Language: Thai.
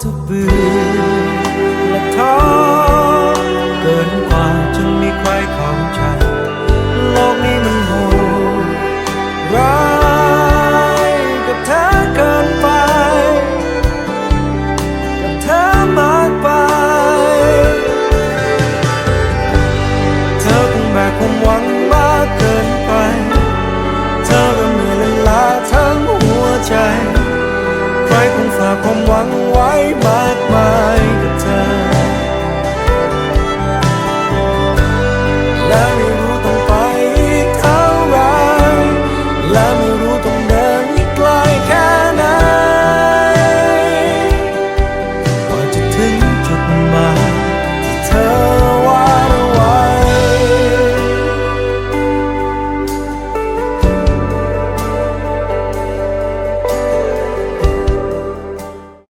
เธอเบื่อและท้อเกินกว่าจนมีใครเข้าใจโลกนี้มันโหดร้ายกับเธอเกินไป กับเธอมากไป เธอคงแบกความหวังมากเกินไป เธอก็เหนื่อยและล้าทั้งหัวใจ ใครคงฝากความหวัง